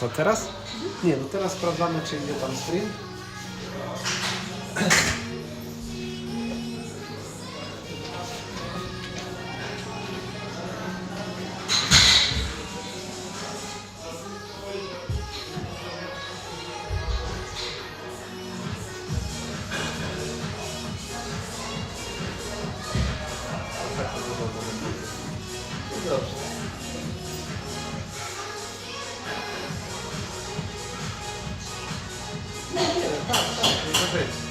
co teraz? Nie, no teraz sprawdzamy, czy idzie tam stream. Tak,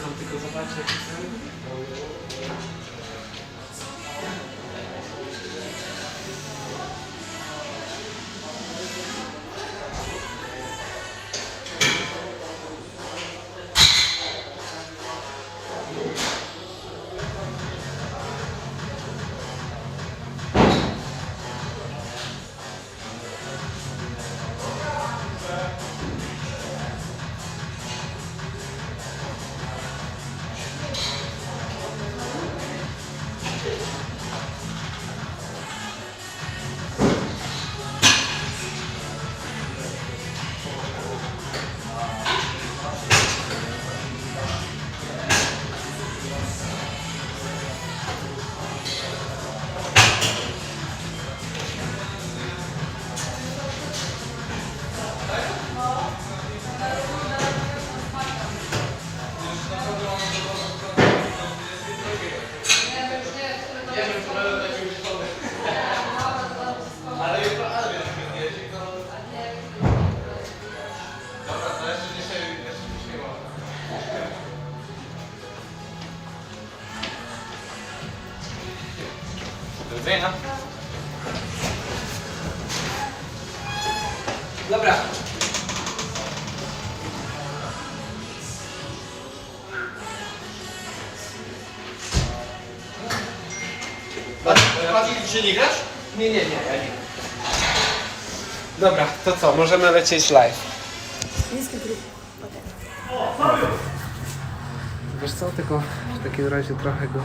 tylko zobaczę, widzenia. Dobra. Maciej, czy nie grasz? Nie, nie, nie, ja nie. Dobra, to co, możemy lecieć live. Niski grób. Wiesz co, tylko w takim razie trochę go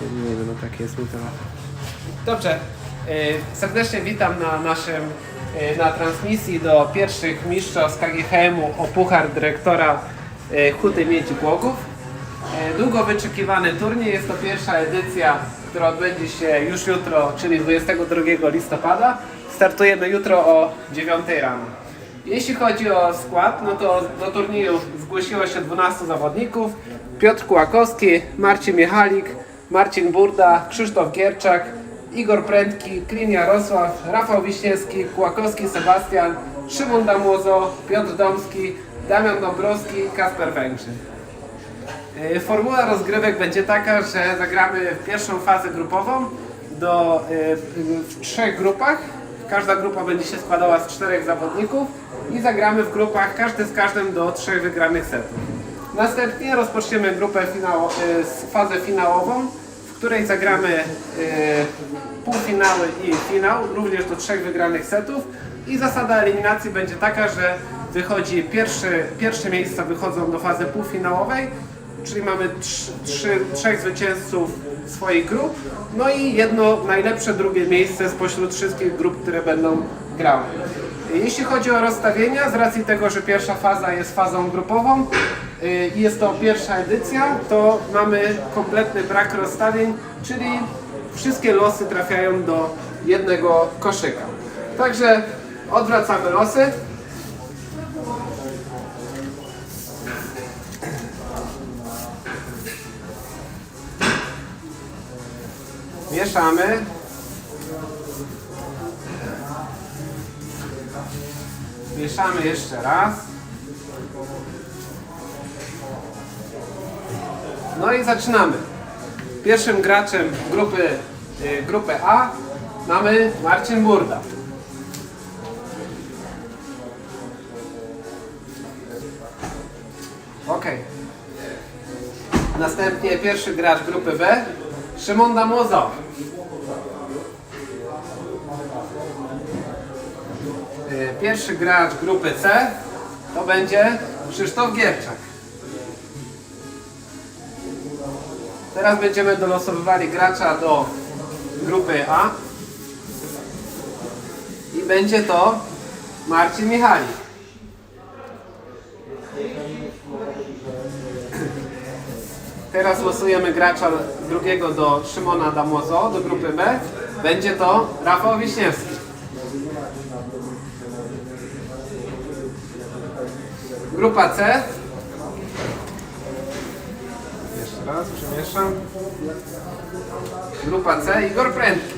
przyciemnijmy, no tak jest mi to. Dobrze, y, serdecznie witam na naszym, y, na transmisji do pierwszych mistrzostw KGHM-u o puchar dyrektora y, Huty Miedzi Głogów. Długo wyczekiwany turniej, jest to pierwsza edycja, która odbędzie się już jutro, czyli 22 listopada. Startujemy jutro o 9 rano. Jeśli chodzi o skład, no to do turnieju zgłosiło się 12 zawodników. Piotr Kłakowski, Marcin Michalik, Marcin Burda, Krzysztof Gierczak, Igor Prędki, Klin Jarosław, Rafał Wiśniewski, Kłakowski Sebastian, Szymon Damozo, Piotr Domski, Damian Dąbrowski, Kasper Węgrzyn. Y, Formuła rozgrywek będzie taka, że zagramy w pierwszą fazę grupową do, y, w trzech grupach. Każda grupa będzie się składała z czterech zawodników i zagramy w grupach każdy z każdym do trzech wygranych setów. Następnie rozpoczniemy grupę finał, z fazę finałową, której zagramy y, półfinały i finał, również do trzech wygranych setów. I zasada eliminacji będzie taka, że wychodzi pierwszy, pierwsze miejsca wychodzą do fazy półfinałowej, czyli mamy trz, trzy, trzech zwycięzców swoich grup, no i jedno najlepsze drugie miejsce spośród wszystkich grup, które będą grały. Jeśli chodzi o rozstawienia, z racji tego, że pierwsza faza jest fazą grupową i jest to pierwsza edycja, to mamy kompletny brak rozstawień, czyli wszystkie losy trafiają do jednego koszyka. Także odwracamy losy. Mieszamy. Mieszamy jeszcze raz. No i zaczynamy. Pierwszym graczem grupy, y, grupy A mamy Marcin Burda. Ok. Następnie pierwszy gracz grupy B, Szymon Damozo. Y, pierwszy gracz grupy C to będzie Krzysztof Gierczak. Teraz będziemy dolosowywali gracza do grupy A i będzie to Marcin Michalik. Teraz losujemy gracza drugiego do Szymona Damozo, do grupy B. Będzie to Rafał Wiśniewski. Grupa C. Jeszcze raz przemieszam. Grupa C, Igor Prędki.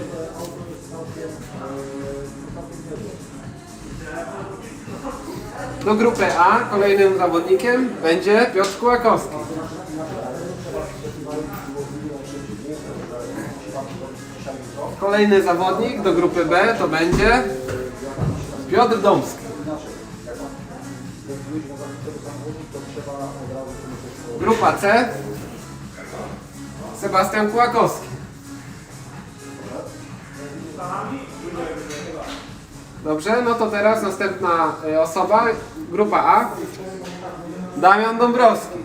Do grupy A kolejnym zawodnikiem będzie Piotr Kułakowski. Kolejny zawodnik do grupy B to będzie Piotr Domski. Grupa C Sebastian Kułakowski. Dobrze, no to teraz następna y, osoba, grupa A, Damian Dąbrowski,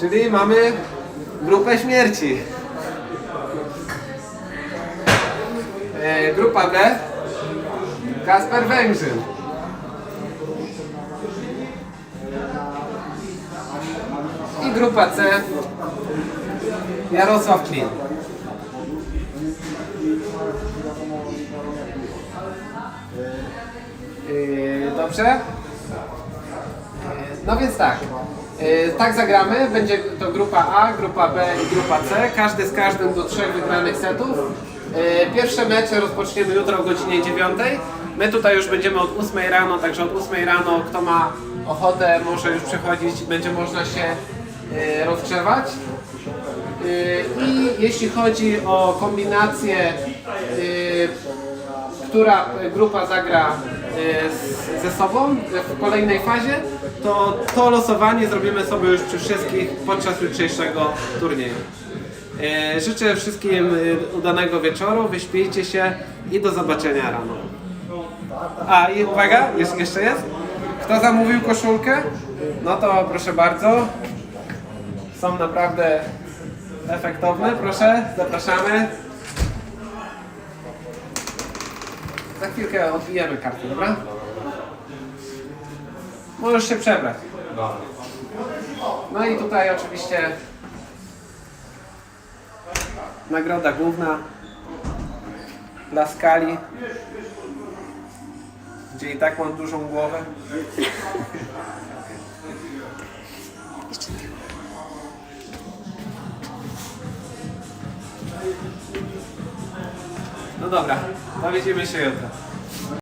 czyli mamy grupę śmierci. E, Grupa B, Kasper Węgrzyn. I grupa C, Jarosław Klin. Yy, Dobrze? Yy, No więc tak. Yy, Tak zagramy. Będzie to grupa A, grupa B i grupa C. Każdy z każdym do trzech wygranych setów. Pierwsze mecze rozpoczniemy jutro o godzinie 9. My tutaj już będziemy od 8 rano, także od 8 rano kto ma ochotę może już przychodzić, będzie można się rozgrzewać. Yy, I jeśli chodzi o kombinację yy, która grupa zagra z- ze sobą w kolejnej fazie, to to losowanie zrobimy sobie już przy wszystkich podczas jutrzejszego turnieju. Życzę wszystkim udanego wieczoru, wyśpijcie się i do zobaczenia rano. A i uwaga, jest, jeszcze jest? Kto zamówił koszulkę? No to proszę bardzo. Są naprawdę efektowne, proszę, zapraszamy. Za chwilkę odbijemy kartę, dobra? Możesz się przebrać. No i tutaj oczywiście nagroda główna dla skali, gdzie i tak mam dużą głowę. No dobra, to widzimy się jutro.